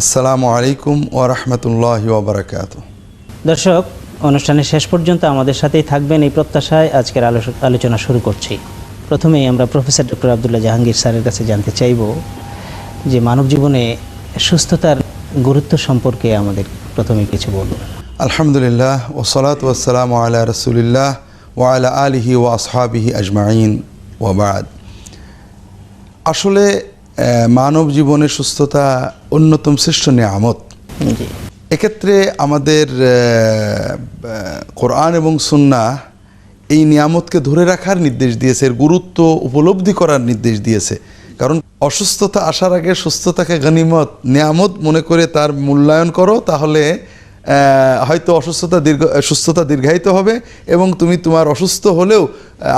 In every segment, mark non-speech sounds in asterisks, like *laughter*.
আসসালামু আলাইকুম ও রহমতুল্লাহ ওবরাকাত দর্শক অনুষ্ঠানের শেষ পর্যন্ত আমাদের সাথেই থাকবেন এই প্রত্যাশায় আজকের আলোচনা শুরু করছি। প্রথমেই আমরা প্রফেসর ডক্টর আবদুল্লাহ জাহাঙ্গীর স্যারের কাছে জানতে চাইব যে মানব জীবনে সুস্থতার গুরুত্ব সম্পর্কে আমাদের প্রথমে কিছু বলুন। আলহামদুলিল্লাহ ও সালাত সলাত ওসালাম আলা রসুলিল্লাহ ওয়ালা আলিহি ও আসহাবিহি আজমাইন ওয়াবাদ আসলে মানব জীবনের সুস্থতা অন্যতম শ্রেষ্ঠ নিয়ামত। এক্ষেত্রে আমাদের কোরআন এবং সুন্না এই নিয়ামতকে ধরে রাখার নির্দেশ দিয়েছে এর গুরুত্ব উপলব্ধি করার নির্দেশ দিয়েছে। কারণ অসুস্থতা আসার আগে সুস্থতাকে গনিমত নিয়ামত মনে করে তার মূল্যায়ন করো তাহলে হয়তো অসুস্থতা দীর্ঘ সুস্থতা দীর্ঘায়িত হবে এবং তুমি তোমার অসুস্থ হলেও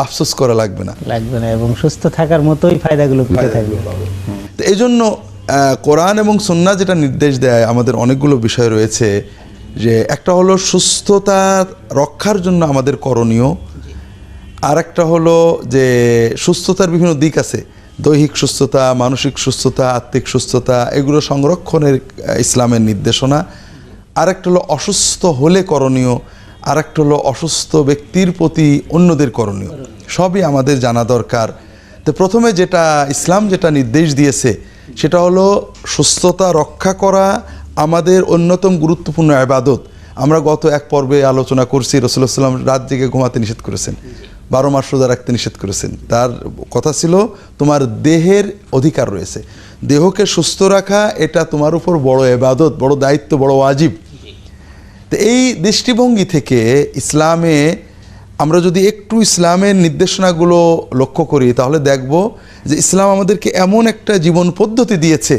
আফসোস করা লাগবে না। লাগবে না এবং সুস্থ থাকার মতোই ফায়দাগুলো পেতে থাকবে। তো এই জন্য কোরআন এবং সন্না যেটা নির্দেশ দেয়, আমাদের অনেকগুলো বিষয় রয়েছে যে একটা হলো সুস্থতা রক্ষার জন্য আমাদের করণীয় আর একটা হলো যে সুস্থতার বিভিন্ন দিক আছে। দৈহিক সুস্থতা, মানসিক সুস্থতা, আত্মিক সুস্থতা, এগুলো সংরক্ষণের ইসলামের নির্দেশনা। আর একটা হলো অসুস্থ হলে করণীয় আর একটা হলো অসুস্থ ব্যক্তির প্রতি অন্যদের করণীয়। সবই আমাদের জানা দরকার। তো প্রথমে যেটা ইসলাম যেটা নির্দেশ দিয়েছে, সেটা হলো সুস্থতা রক্ষা করা আমাদের অন্যতম গুরুত্বপূর্ণ আবাদত। আমরা গত এক পর্বে আলোচনা করছি সাল্লাম রাত জেগে ঘুমাতে নিষেধ করেছেন। বারো মাস রোজা রাখতে নিষেধ করেছেন। তার কথা ছিল, তোমার দেহের অধিকার রয়েছে। দেহকে সুস্থ রাখা, এটা তোমার উপর বড় এবাদত বড় দায়িত্ব, বড় ওয়াজিব। তো এই দৃষ্টিভঙ্গি থেকে ইসলামে আমরা যদি একটু ইসলামের নির্দেশনাগুলো লক্ষ্য করি, তাহলে দেখব যে ইসলাম আমাদেরকে এমন একটা জীবন পদ্ধতি দিয়েছে।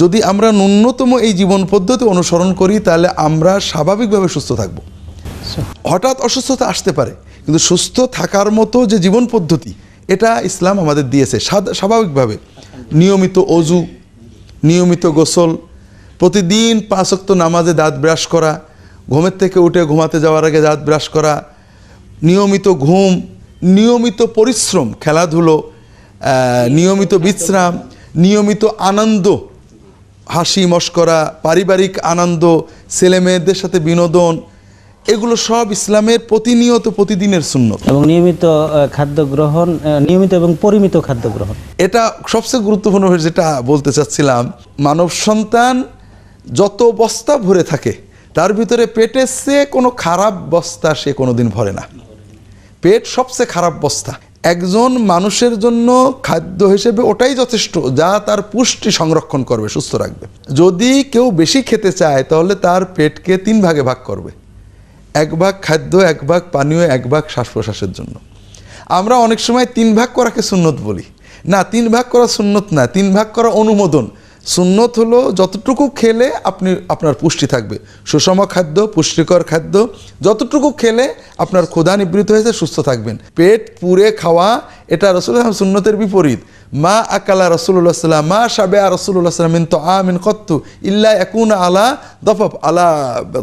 যদি আমরা ন্যূনতম এই জীবন পদ্ধতি অনুসরণ করি, তাহলে আমরা স্বাভাবিকভাবে সুস্থ থাকব। হঠাৎ অসুস্থতা আসতে পারে, কিন্তু সুস্থ থাকার মতো যে জীবন পদ্ধতি, এটা ইসলাম আমাদের দিয়েছে স্বাভাবিকভাবে। নিয়মিত অজু, নিয়মিত গোসল, প্রতিদিন পাঁচক্ত নামাজে দাঁত ব্রাশ করা, ঘুমের থেকে উঠে ঘুমাতে যাওয়ার আগে দাঁত ব্রাশ করা নিয়মিত ঘুম নিয়মিত পরিশ্রম খেলাধুলো নিয়মিত বিশ্রাম নিয়মিত আনন্দ হাসি মস্করা পারিবারিক আনন্দ ছেলে মেয়েদের সাথে বিনোদন এগুলো সব ইসলামের প্রতিনিয়ত প্রতিদিনের শূন্য এবং নিয়মিত খাদ্য গ্রহণ নিয়মিত এবং পরিমিত খাদ্য গ্রহণ। এটা সবচেয়ে গুরুত্বপূর্ণ হয়ে যেটা বলতে চাচ্ছিলাম মানব সন্তান যত বস্তা ভরে থাকে তার ভিতরে পেটের সে কোনো খারাপ বস্তা সে কোনোদিন ভরে না। পেট সবচেয়ে খারাপ বস্তা একজন মানুষের জন্য খাদ্য হিসেবে ওটাই যথেষ্ট, যা তার পুষ্টি সংরক্ষণ করবে, সুস্থ রাখবে। যদি কেউ বেশি খেতে চায়, তাহলে তার পেটকে তিন ভাগে ভাগ করবে। এক ভাগ খাদ্য, এক ভাগ পানীয়, এক ভাগ শ্বাস প্রশ্বাসের জন্য। আমরা অনেক সময় তিন ভাগ করাকে সুন্নত বলি। না, তিন ভাগ করা সুন্নত না, তিন ভাগ করা অনুমোদন। সুন্নত হলো যতটুকু খেলে আপনি আপনার পুষ্টি থাকবে। সুষম খাদ্য পুষ্টিকর খাদ্য যতটুকু খেলে আপনার ক্ষুধা নিবৃত হয়েছে সুস্থ থাকবেন। পেট পুরে খাওয়া এটা রসুল সুন্নতের বিপরীত। মা আকালা রসুল্লাহ সাল্লাম মা সাবে রসুল্লাহ সাল্লাম তো আমিন কত্তু ইল্লা একুন আলা দফাফ আলা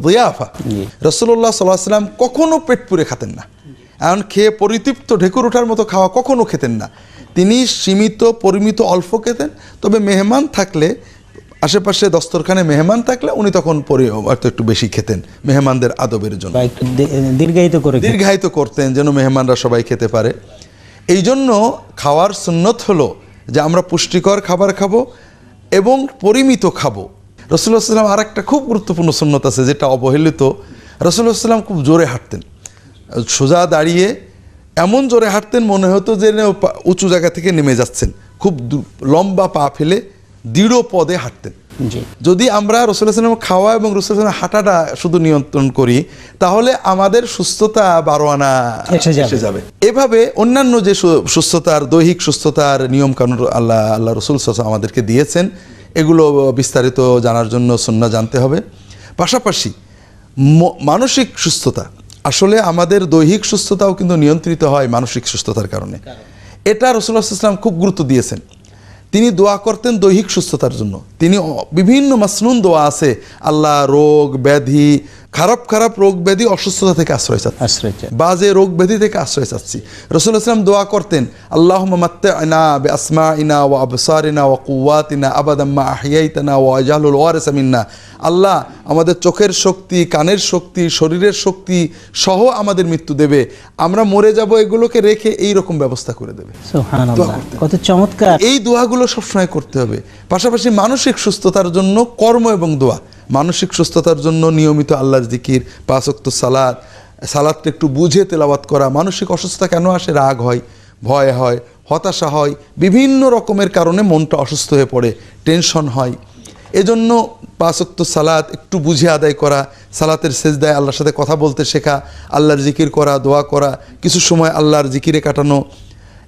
দিয়াফা। রসুল্লাহ সাল্লাহ সাল্লাম কখনো পেট পুরে খাতেন না। এমন খেয়ে পরিতৃপ্ত ঢেকুর ওঠার মতো খাওয়া কখনো খেতেন না। তিনি সীমিত পরিমিত অল্প খেতেন তবে মেহমান থাকলে আশেপাশে দস্তরখানে মেহমান থাকলে উনি তখন পরি হয়তো একটু বেশি খেতেন মেহমানদের আদবের জন্য। দীর্ঘায়িত করে দীর্ঘায়িত করতেন যেন মেহমানরা সবাই খেতে পারে। এই জন্য খাওয়ার সুন্নত হলো যে আমরা পুষ্টিকর খাবার খাব এবং পরিমিত খাব। রসুল্লাহ সাল্লাম আর একটা খুব গুরুত্বপূর্ণ সুন্নত আছে যেটা অবহেলিত। রসুল্লাহ সাল্লাম খুব জোরে হাঁটতেন। সোজা দাঁড়িয়ে এমন জোরে হাঁটতেন মনে হতো যে উঁচু জায়গা থেকে নেমে যাচ্ছেন। খুব লম্বা পা ফেলে দৃঢ় পদে হাঁটতেন। যদি আমরা রসুল্লাহাম খাওয়া এবং রসুল্লাহাম হাঁটাটা শুধু নিয়ন্ত্রণ করি তাহলে আমাদের সুস্থতা বারো আনা এসে যাবে। এভাবে অন্যান্য যে সুস্থতার দৈহিক সুস্থতার নিয়ম কানুন আল্লাহ আল্লাহ রসুল আমাদেরকে দিয়েছেন এগুলো বিস্তারিত জানার জন্য সুন্না জানতে হবে। পাশাপাশি মানসিক সুস্থতা। আসলে আমাদের দৈহিক সুস্থতাও কিন্তু নিয়ন্ত্রিত হয় মানসিক সুস্থতার কারণে। এটা রসুল্লাহ ইসলাম খুব গুরুত্ব দিয়েছেন। তিনি দোয়া করতেন দৈহিক সুস্থতার জন্য। তিনি বিভিন্ন মাসনুন দোয়া আছে। আল্লাহ রোগ, ব্যাধি খারাপ খারাপ রোগ ব্যাধি অসুস্থতা থেকে আশ্রয় চাচ্ছি। বাজে রোগ ব্যাধি থেকে আশ্রয় চাচ্ছি। রসুল ইসলাম দোয়া করতেন আল্লাহ মাত্তানা বে আসমা ইনা ও আবসারিনা ও কুয়াতিনা আবাদাম্মা আহিয়াইতানা ও আজাহুল ওয়ারেস আল্লাহ আমাদের চোখের শক্তি কানের শক্তি শরীরের শক্তি সহ আমাদের মৃত্যু দেবে। আমরা মরে যাব এগুলোকে রেখে এই রকম ব্যবস্থা করে দেবে। কত চমৎকার। এই দোয়াগুলো সবসময় করতে হবে। পাশাপাশি মানসিক সুস্থতার জন্য কর্ম এবং দোয়া। মানসিক সুস্থতার জন্য নিয়মিত আল্লাহর জিকির পাঁচক্ত সালাদ সালাদটা একটু বুঝে তেলাওয়াত করা মানসিক অসুস্থতা কেন আসে? রাগ হয় ভয় হয় হতাশা হয় বিভিন্ন রকমের কারণে মনটা অসুস্থ হয়ে পড়ে টেনশন হয়। এজন্য পাঁচক্ত সালাত একটু বুঝে আদায় করা সালাতের সেজদায় আল্লাহর সাথে কথা বলতে শেখা আল্লাহর জিকির করা দোয়া করা কিছু সময় আল্লাহর জিকিরে কাটানো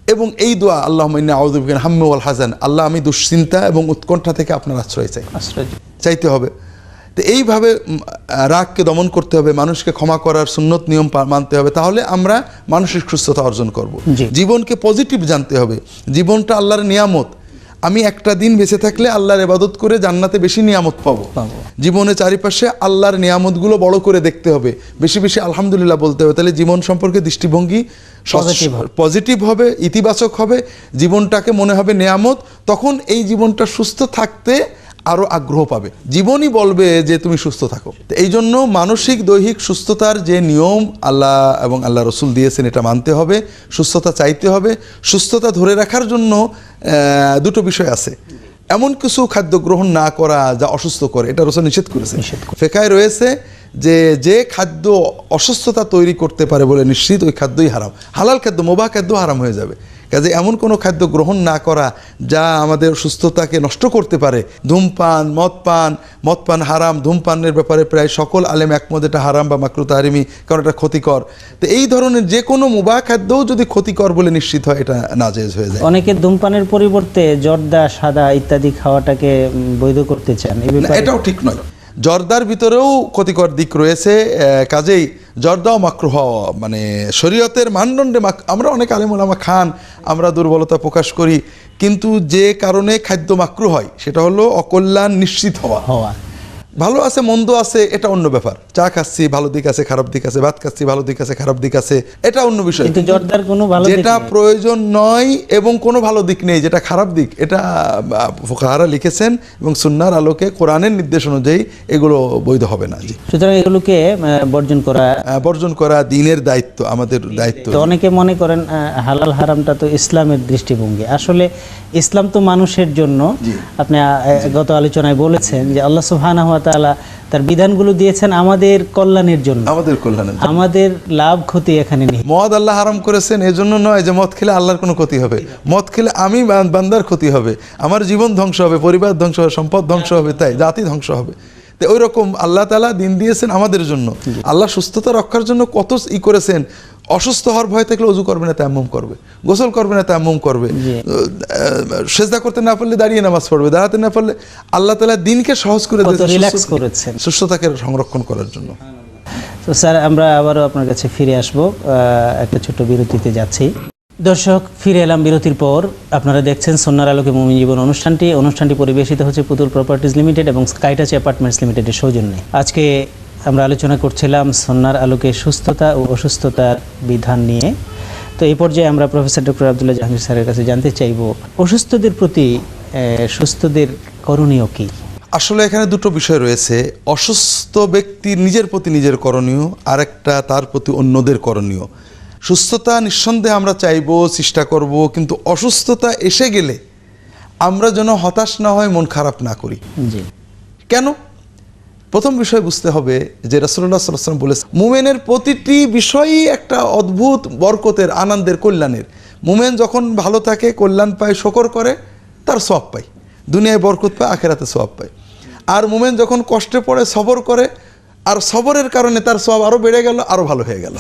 এবং এই দোয়া আল্লাহ আউদ্দিন হাম্মে ওয়াল হাসান আল্লাহ আমি দুশ্চিন্তা এবং উৎকণ্ঠা থেকে আপনার আশ্রয় চাই। আশ্রয় চাই। চাইতে হবে। তো এইভাবে রাগকে দমন করতে হবে মানুষকে ক্ষমা করার সুন্নত নিয়ম মানতে হবে তাহলে আমরা মানসিক সুস্থতা অর্জন করব। জীবনকে পজিটিভ জানতে হবে। জীবনটা আল্লাহর নিয়ামত। আমি একটা দিন বেঁচে থাকলে আল্লাহর এবাদত করে জান্নাতে বেশি নিয়ামত পাবো। জীবনে চারিপাশে আল্লাহর নিয়ামতগুলো বড় করে দেখতে হবে। বেশি বেশি আলহামদুলিল্লাহ বলতে হবে। তাহলে জীবন সম্পর্কে দৃষ্টিভঙ্গি। পজিটিভ হবে ইতিবাচক হবে জীবনটাকে মনে হবে নেয়ামত। তখন এই জীবনটা সুস্থ থাকতে আরও আগ্রহ পাবে। জীবনই বলবে যে তুমি সুস্থ থাকো। তো এই জন্য মানসিক দৈহিক সুস্থতার যে নিয়ম আল্লাহ এবং আল্লাহ রসুল দিয়েছেন এটা মানতে হবে সুস্থতা চাইতে হবে। সুস্থতা ধরে রাখার জন্য দুটো বিষয় আছে। এমন কিছু খাদ্য গ্রহণ না করা যা অসুস্থ করে এটা রসুল নিষেধ করেছে ফেকায় রয়েছে যে যে খাদ্য অসুস্থতা তৈরি করতে পারে বলে নিশ্চিত ওই খাদ্যই হারাম। হালাল খাদ্য মোবা খাদ্য হারাম হয়ে যাবে। কাজে এমন কোনো খাদ্য গ্রহণ না করা যা আমাদের সুস্থতাকে নষ্ট করতে পারে। ধূমপান মদপান মদপান হারাম ধূমপানের ব্যাপারে প্রায় সকল আলেম একমত এটা হারাম বা মাকরু তাহারিমি কারণ এটা ক্ষতিকর। তো এই ধরনের যে কোনো মুবা খাদ্যও যদি ক্ষতিকর বলে নিশ্চিত হয় এটা নাজেজ হয়ে যায়। অনেকে ধূমপানের পরিবর্তে জর্দা সাদা ইত্যাদি খাওয়াটাকে বৈধ করতে চান। এটাও ঠিক নয়। জর্দার ভিতরেও ক্ষতিকর দিক রয়েছে কাজেই জর্দাও মাকরু হওয়া মানে শরীয়তের মানদণ্ডে আমরা অনেক আলিমুলামা খান, আমরা দুর্বলতা প্রকাশ করি, কিন্তু যে কারণে খাদ্য মাকরু হয়, সেটা হলো অকল্যাণ নিশ্চিত হওয়া। হওয়া। ভালো আছে মন্দ আছে এটা অন্য ব্যাপার। চা খাচ্ছি ভালো দিক আছে খারাপ দিক আছে ভাত খাচ্ছি ভালো দিক আছে খারাপ দিক আছে এটা অন্য বিষয়। কিন্তু জর্দার কোনো ভালো যেটা প্রয়োজন নয় এবং কোনো ভালো দিক নেই যেটা খারাপ দিক এটা ফোকাহারা লিখেছেন এবং সুন্নার আলোকে কোরআনের নির্দেশ অনুযায়ী এগুলো বৈধ হবে না জি। সুতরাং এগুলোকে বর্জন করা বর্জন করা দিনের দায়িত্ব আমাদের দায়িত্ব। তো অনেকে মনে করেন হালাল হারামটা তো ইসলামের দৃষ্টিভঙ্গি। আসলে ইসলাম তো মানুষের জন্য আপনি গত আলোচনায় বলেছেন যে আল্লাহ সুবহানাহু ওয়া তাআলা তার বিধানগুলো দিয়েছেন আমাদের কল্যাণের জন্য। আমাদের কল্যাণের জন্য। আমাদের লাভ ক্ষতি এখানে নেই। মদ আল্লাহ হারাম করেছেন এজন্য নয় যে মদ খেলে আল্লাহর কোনো ক্ষতি হবে। মদ খেলে আমি বান্দার ক্ষতি হবে। আমার জীবন ধ্বংস হবে পরিবার ধ্বংস হবে সম্পদ ধ্বংস হবে তাই জাতি ধ্বংস হবে। তো ওই রকম আল্লাহ তালা দিন দিয়েছেন আমাদের জন্য। আল্লাহ সুস্থতা রক্ষার জন্য কত ই করেছেন। অসুস্থ হওয়ার ভয় থাকলে অজু করবে না তায়াম্মুম করবে। গোসল করবে না তায়াম্মুম করবে। সেজদা করতে না পারলে দাঁড়িয়ে নামাজ পড়বে দাঁড়াতে না পারলে আল্লাহ তালা দিনকে সহজ করে করেছেন। সুস্থতাকে সংরক্ষণ করার জন্য। তো স্যার আমরা আবারও আপনার কাছে ফিরে আসব। একটা ছোট বিরতিতে যাচ্ছি। দর্শক, ফিরে এলাম বিরতির পর। আপনারা দেখছেন সন্ন্যার আলোকে মুমিন জীবন অনুষ্ঠানটি। অনুষ্ঠানটি পরিবেশিত হচ্ছে পুতুল প্রপার্টিজ লিমিটেড এবং স্কাইটাচ অ্যাপার্টমেন্টস লিমিটেডের সৌজন্যে। আজকে আমরা আলোচনা করছিলাম সন্ন্যার আলোকে সুস্থতা ও অসুস্থতার বিধান নিয়ে। তো এই পর্যায়ে আমরা প্রফেসর ডক্টর আবদুল্লাহ জাহাঙ্গীর স্যারের কাছে জানতে চাইব, অসুস্থদের প্রতি সুস্থদের করণীয় কী? আসলে এখানে দুটো বিষয় রয়েছে। অসুস্থ ব্যক্তির নিজের প্রতি নিজের করণীয় আর একটা তার প্রতি অন্যদের করণীয়। সুস্থতা নিঃসন্দেহে আমরা চাইব চেষ্টা করব কিন্তু অসুস্থতা এসে গেলে আমরা যেন হতাশ না হয় মন খারাপ না করি। কেন? প্রথম বিষয় বুঝতে হবে যে রাসুল্লাহ সাল্লাম বলেছে মুমেনের প্রতিটি বিষয়ই একটা অদ্ভুত বরকতের আনন্দের কল্যাণের। মুমেন যখন ভালো থাকে কল্যাণ পায় শকর করে তার সব পায়। দুনিয়ায় বরকত পায় আখেরাতে সব পায়। আর মুমেন যখন কষ্টে পড়ে সবর করে আর সবরের কারণে তার সব আরও বেড়ে গেল আরও ভালো হয়ে গেল।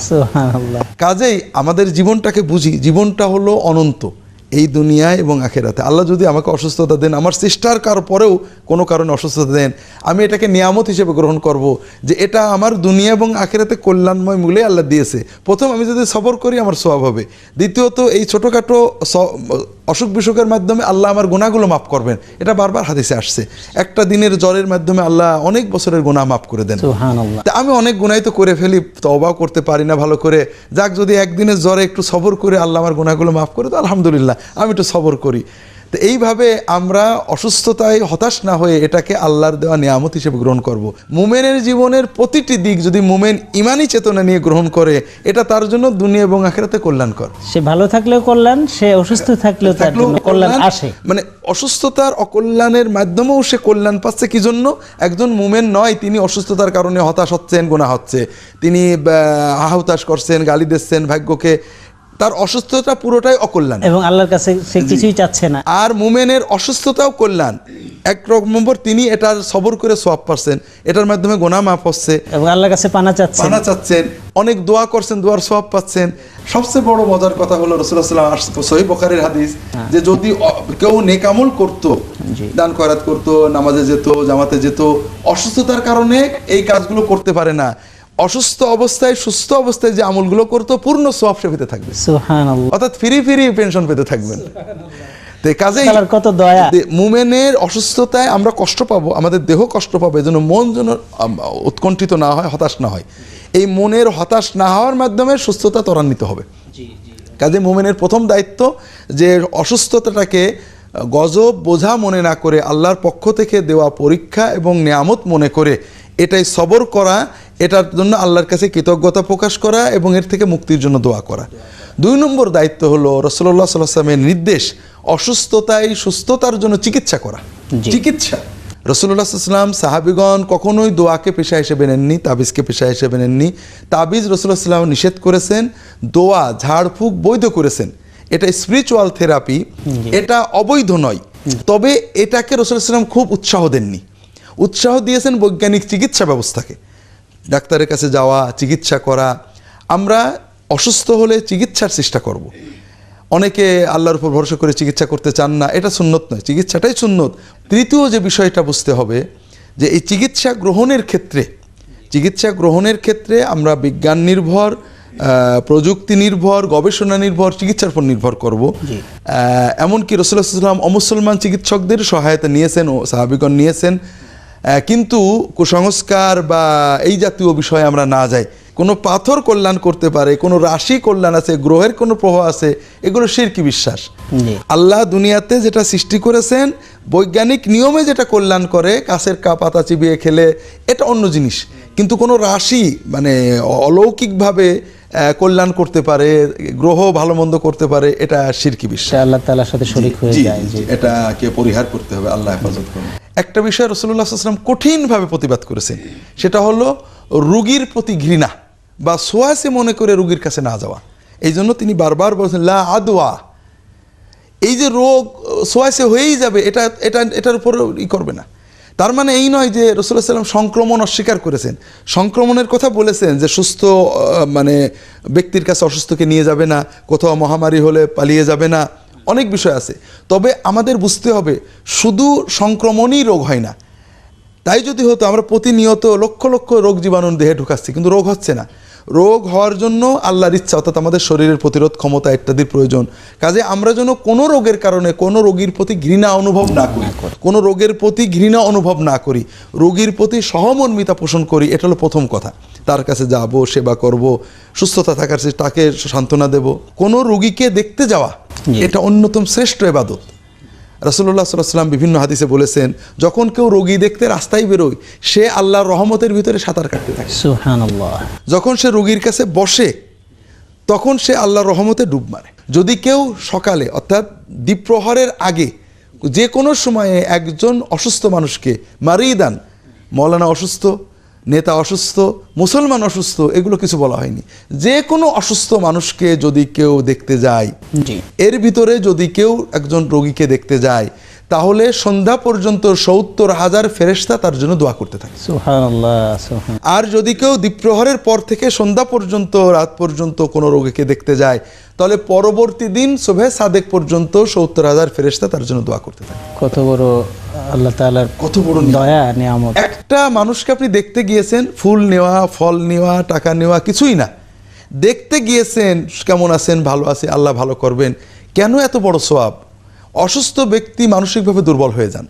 কাজেই আমাদের জীবনটাকে বুঝি জীবনটা হলো অনন্ত এই দুনিয়ায় এবং আখেরাতে। আল্লাহ যদি আমাকে অসুস্থতা দেন আমার চেষ্টার কার পরেও কোনো কারণে অসুস্থতা দেন আমি এটাকে নিয়ামত হিসেবে গ্রহণ করব যে এটা আমার দুনিয়া এবং আখেরাতে কল্যাণময় মূলে আল্লাহ দিয়েছে। প্রথম আমি যদি সবর করি আমার সব হবে। দ্বিতীয়ত এই ছোটোখাটো স- অসুখ বিসুখের মাধ্যমে আল্লাহ আমার গুণাগুলো মাফ করবেন। এটা বারবার হাদিসে আসছে। একটা দিনের জ্বরের মাধ্যমে আল্লাহ অনেক বছরের গুণা মাফ করে দেন। তা আমি অনেক গুণাই তো করে ফেলি তবাও করতে পারি না ভালো করে। যাক যদি একদিনের জ্বরে একটু সবর করে আল্লাহ আমার গুণাগুলো মাফ করে তো আলহামদুলিল্লাহ আমি একটু সবর করি। তো এইভাবে আমরা অসুস্থতায় হতাশ না হয়ে এটাকে আল্লাহর দেওয়া নিয়ামত হিসেবে গ্রহণ করব। মুমেনের জীবনের প্রতিটি দিক যদি মুমেন ইমানি চেতনা নিয়ে গ্রহণ করে এটা তার জন্য দুনিয়া এবং আখেরাতে কল্যাণকর। সে ভালো থাকলেও কল্যাণ সে অসুস্থ থাকলেও তার জন্য কল্যাণ আসে। মানে অসুস্থতার অকল্যাণের মাধ্যমেও সে কল্যাণ পাচ্ছে কি জন্য? একজন মুমেন নয় তিনি অসুস্থতার কারণে হতাশ হচ্ছেন গোনা হচ্ছে। তিনি হাহুতাশ করছেন গালি দিচ্ছেন ভাগ্যকে তার অসুস্থতা পুরোটাই অকল্যাণ। এবং আল্লাহর কাছে সে কিছুই চাচ্ছে না। আর মুমেনের অসুস্থতাও কল্যাণ। এক নম্বর তিনি এটার সবর করে সোয়াব পারছেন এটার মাধ্যমে গোনা মাফ হচ্ছে। এবং আল্লাহর কাছে পানা চাচ্ছে পানা চাচ্ছেন। অনেক দোয়া করছেন দোয়ার সোয়াব পাচ্ছেন। সবচেয়ে বড় মজার কথা হলো রসুল্লাহাম সহি বখারের হাদিস যে যদি কেউ নেকামল করত দান খয়রাত করত নামাজে যেত জামাতে যেত অসুস্থতার কারণে এই কাজগুলো করতে পারে না। অসুস্থ অবস্থায় সুস্থ অবস্থায় যে আমলগুলো করতো পূর্ণ সব সে পেতে থাকবে। অর্থাৎ ফ্রি ফ্রি পেনশন পেতে থাকবেন। কাজেই কত দয়া। মুমেনের অসুস্থতায় আমরা কষ্ট পাবো আমাদের দেহ কষ্ট পাবে যেন মন যেন উৎকণ্ঠিত না হয় হতাশ না হয়। এই মনের হতাশ না হওয়ার মাধ্যমে সুস্থতা ত্বরান্বিত হবে। কাজে মুমেনের প্রথম দায়িত্ব যে অসুস্থতাটাকে গজব বোঝা মনে না করে আল্লাহর পক্ষ থেকে দেওয়া পরীক্ষা এবং নিয়ামত মনে করে। এটাই সবর করা এটার জন্য আল্লাহর কাছে কৃতজ্ঞতা প্রকাশ করা এবং এর থেকে মুক্তির জন্য দোয়া করা। দুই নম্বর দায়িত্ব হলো রসল্লাহ সাল্লামের নির্দেশ অসুস্থতায় সুস্থতার জন্য চিকিৎসা করা। চিকিৎসা। রসুল্লাহ সাল্লাম সাহাবিগণ কখনোই দোয়াকে পেশা হিসেবে নেননি তাবিজকে পেশা হিসেবে নেননি। তাবিজ রসুল্লাহ সাল্লাম নিষেধ করেছেন দোয়া ঝাড়ফুঁক বৈধ করেছেন। এটা স্পিরিচুয়াল থেরাপি এটা অবৈধ নয়। তবে এটাকে রসুল ইসলাম খুব উৎসাহ দেননি। উৎসাহ দিয়েছেন বৈজ্ঞানিক চিকিৎসা ব্যবস্থাকে। ডাক্তারের কাছে যাওয়া চিকিৎসা করা। আমরা অসুস্থ হলে চিকিৎসার চেষ্টা করব। অনেকে আল্লাহর উপর ভরসা করে চিকিৎসা করতে চান না এটা সুন্নত নয় চিকিৎসাটাই সুন্নত। তৃতীয় যে বিষয়টা বুঝতে হবে যে এই চিকিৎসা গ্রহণের ক্ষেত্রে চিকিৎসা গ্রহণের ক্ষেত্রে আমরা বিজ্ঞান নির্ভর প্রযুক্তি নির্ভর গবেষণা নির্ভর চিকিৎসার উপর নির্ভর করব। এমনকি রসুল্লাহ সাল্লাম অমুসলমান চিকিৎসকদের সহায়তা নিয়েছেন ও সাহাবিগণ নিয়েছেন। কিন্তু কুসংস্কার বা এই জাতীয় বিষয়ে আমরা না যাই। কোনো পাথর কল্যাণ করতে পারে কোনো রাশি কল্যাণ আছে গ্রহের কোনো প্রভাব আছে এগুলো শিরকি বিশ্বাস। আল্লাহ দুনিয়াতে যেটা সৃষ্টি করেছেন বৈজ্ঞানিক নিয়মে যেটা কল্যাণ করে কাছের কা পাতা চিবিয়ে খেলে এটা অন্য জিনিস। কিন্তু কোনো রাশি মানে অলৌকিকভাবে কল্যাণ করতে পারে গ্রহ ভালো মন্দ করতে পারে এটা শিরকি বিশ্বাস আল্লাহ তাআলার সাথে শরীক হয়ে যায় এটাকে পরিহার করতে হবে আল্লাহ হেফাজত করুন। একটা বিষয় রসুল্লাহ আসলাম কঠিনভাবে প্রতিবাদ করেছেন সেটা হলো রুগীর প্রতি ঘৃণা বা সোয়াসে মনে করে রুগীর কাছে না যাওয়া। এই জন্য তিনি বারবার বলছেন লা আদোয়া এই যে রোগ সোয়াসে হয়েই যাবে এটা এটা এটার উপর ই করবে না। তার মানে এই নয় যে রসুল্লাহ সাল্লাম সংক্রমণ অস্বীকার করেছেন। সংক্রমণের কথা বলেছেন যে সুস্থ মানে ব্যক্তির কাছে অসুস্থকে নিয়ে যাবে না, কোথাও মহামারী হলে পালিয়ে যাবে না, অনেক বিষয় আছে। তবে আমাদের বুঝতে হবে, শুধু সংক্রমণই রোগ হয় না। তাই যদি হতো, আমরা প্রতিনিয়ত লক্ষ লক্ষ রোগ জীবাণু দেহে ঢুকাচ্ছি, কিন্তু রোগ হচ্ছে না। রোগ হওয়ার জন্য আল্লাহর ইচ্ছা অর্থাৎ আমাদের শরীরের প্রতিরোধ ক্ষমতা ইত্যাদির প্রয়োজন। কাজে আমরা যেন কোনো রোগের কারণে কোনো রোগীর প্রতি ঘৃণা অনুভব না করি কোনো রোগের প্রতি ঘৃণা অনুভব না করি রোগীর প্রতি সহমর্মিতা পোষণ করি এটা হলো প্রথম কথা। তার কাছে যাব সেবা করব সুস্থতা থাকার চেষ্টা- তাকে সান্ত্বনা দেব। কোনো রোগীকে দেখতে যাওয়া এটা অন্যতম শ্রেষ্ঠ এবাদত। রাসুল্লাহ সাল্লাম বিভিন্ন হাদিসে বলেছেন যখন কেউ রোগী দেখতে রাস্তায় বেরোয় সে আল্লাহর রহমতের ভিতরে সাঁতার কাটতে থাকে। যখন সে রোগীর কাছে বসে তখন সে আল্লাহর রহমতে ডুব মারে। যদি কেউ সকালে অর্থাৎ দ্বীপ্রহরের আগে যে কোনো সময়ে একজন অসুস্থ মানুষকে মারিয়ে দেন মৌলানা অসুস্থ নেতা অসুস্থ মুসলমান অসুস্থ এগুলো কিছু বলা হয়নি। যে কোনো অসুস্থ মানুষকে যদি কেউ দেখতে যায় এর ভিতরে যদি কেউ একজন রোগীকে দেখতে যায় তাহলে সন্ধ্যা পর্যন্ত সত্তর হাজার ফেরেশতা তার জন্য দোয়া করতে থাকে। আর যদি কেউ দ্বীপ্রহরের পর থেকে সন্ধ্যা পর্যন্ত রাত পর্যন্ত কোনো রোগীকে দেখতে যায় তাহলে পরবর্তী দিন শোভে সাদেক পর্যন্ত সত্তর হাজার ফেরেশতা তার জন্য দোয়া করতে থাকে। কত বড় আল্লাহ তাআলার কত বড়। দয়া নিয়ামত। একটা মানুষকে আপনি দেখতে গিয়েছেন ফুল নেওয়া ফল নেওয়া টাকা নেওয়া কিছুই না। দেখতে গিয়েছেন কেমন আছেন ভালো আছে আল্লাহ ভালো করবেন কেন এত বড় সোয়াব অসুস্থ ব্যক্তি মানসিকভাবে দুর্বল হয়ে যান।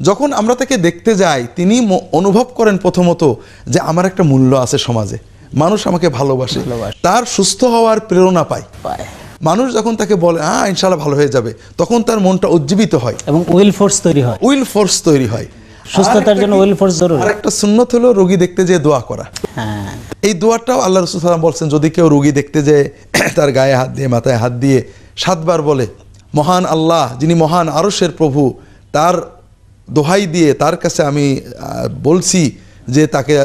যখন আমরা তাকে দেখতে যাই তিনি অনুভব করেন প্রথমত যে আমার একটা মূল্য আছে সমাজে। মানুষ আমাকে ভালোবাসে। ভালোবাসে। তার সুস্থ হওয়ার প্রেরণা পায়। পায়। মানুষ যখন তাকে বলে হ্যাঁ ইনশাল্লাহ ভালো হয়ে যাবে তখন তার মনটা উজ্জীবিত হয়। এবং উইল ফোর্স তৈরি হয়। উইল ফোর্স তৈরি হয়। সুস্থতার জন্য উইল ফোর্স জরুরি। আর একটা সুন্নত হলো রোগী দেখতে যেয়ে দোয়া করা। হ্যাঁ। এই দোয়াটাও আল্লাহ রসুল সাল্লাম বলছেন যদি কেউ রুগী দেখতে যায় *clears throat* তার গায়ে হাত দিয়ে মাথায় হাত দিয়ে সাতবার বলে মহান আল্লাহ যিনি মহান আরশের প্রভু তার দোহাই দিয়ে তার কাছে আমি বলছি যে তাকে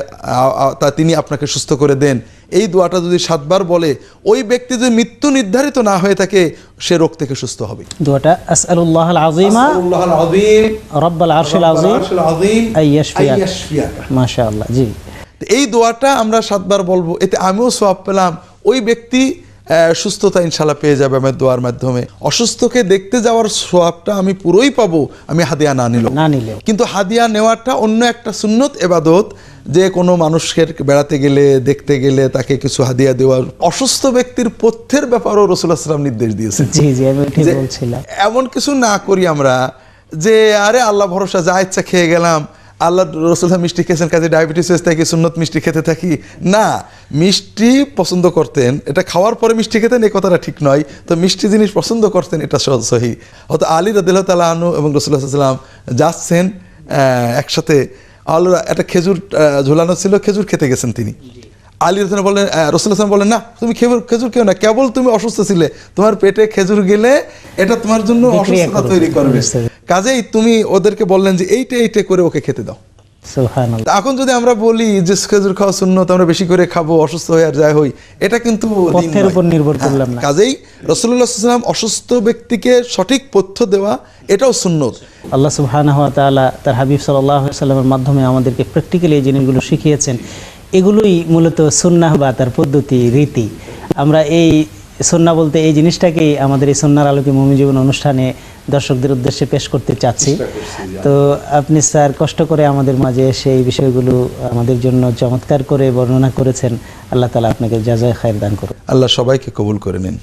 তা তিনি আপনাকে সুস্থ করে দেন এই দোয়াটা যদি সাতবার বলে ওই ব্যক্তি যদি মৃত্যু নির্ধারিত না হয়ে থাকে সে রোগ থেকে সুস্থ হবে। দোয়াটা আসআলুল্লাহ আল আজিমা আল্লাহুল আযীম, রব্বাল আরশিল আযীম আরশুল আযীম, আই ইয়াশফিয়াক। মাশাআল্লাহ জি। এই দোয়াটা আমরা সাতবার বলব এতে আমিও সওয়াব পেলাম। ওই ব্যক্তি সুস্থতা ইনশাল্লাহ পেয়ে যাবে আমার দোয়ার মাধ্যমে। অসুস্থকে দেখতে যাওয়ার সোয়াবটা আমি পুরোই পাবো আমি হাদিয়া না নিল না নিলেও। কিন্তু হাদিয়া নেওয়াটা অন্য একটা সুন্নত এবাদত যে কোনো মানুষের বেড়াতে গেলে দেখতে গেলে তাকে কিছু হাদিয়া দেওয়া অসুস্থ ব্যক্তির পথ্যের ব্যাপারও রসুল্লাহ সাল্লাম নির্দেশ দিয়েছেন। জি জি আমি বলছিলাম। এমন কিছু না করি আমরা যে আরে আল্লাহ ভরসা যা ইচ্ছা খেয়ে গেলাম আল্লাহ রসুল্লাহ মিষ্টি খেয়েছেন, কাজে ডায়াবেটিস হয়েছে থাকি সুন্নত মিষ্টি খেতে থাকি? না, মিষ্টি পছন্দ করতেন, এটা খাওয়ার পরে মিষ্টি খেতেন এই কথাটা ঠিক নয়। তো মিষ্টি জিনিস পছন্দ করতেন, এটা সহ- সহি। হয়তো আলী রাদিল্লাহ তালা আনু এবং রসুল্লাহ সাল্লাম যাচ্ছেন একসাথে, আল্লাহ, একটা খেজুর ঝোলানো ছিল, খেজুর খেতে গেছেন তিনি। আলী রসুল বলেন রসুল হাসান বলেন না তুমি খেজুর খেজুর খেও না কেবল তুমি অসুস্থ ছিলে। তোমার পেটে খেজুর গেলে এটা তোমার জন্য অসুস্থতা তৈরি করবে। কাজেই তুমি ওদেরকে বললেন যে এইটা এইটা করে ওকে খেতে দাও। এখন যদি আমরা বলি যে খেজুর খাওয়া শূন্য আমরা বেশি করে খাব অসুস্থ হয়ে আর যাই হই এটা কিন্তু নয়। উপর নির্ভর হ্যাঁ, করলাম না। কাজেই রসুল্লাহ সাল্লাম অসুস্থ ব্যক্তিকে সঠিক পথ্য দেওয়া এটাও সুন্নত। আল্লাহ সুবহানাহু ওয়া তাআলা তার হাবিব সাল্লাল্লাহু আলাইহি সাল্লামের মাধ্যমে আমাদেরকে প্র্যাকটিক্যালি এই জিনিসগুলো শিখিয়েছেন। এগুলোই মূলত সুন্নাহ বা তার পদ্ধতি রীতি। আমরা এই সন্না বলতে এই জিনিসটাকেই আমাদের এই সন্ন্যার আলোকে মমি জীবন অনুষ্ঠানে দর্শকদের উদ্দেশ্যে পেশ করতে চাচ্ছি। তো আপনি স্যার কষ্ট করে আমাদের মাঝে এসে এই বিষয়গুলো আমাদের জন্য চমৎকার করে বর্ণনা করেছেন। আল্লাহ তালা আপনাকে যা যায় খায়ের দান করুন আল্লাহ সবাইকে কবুল করে নিন।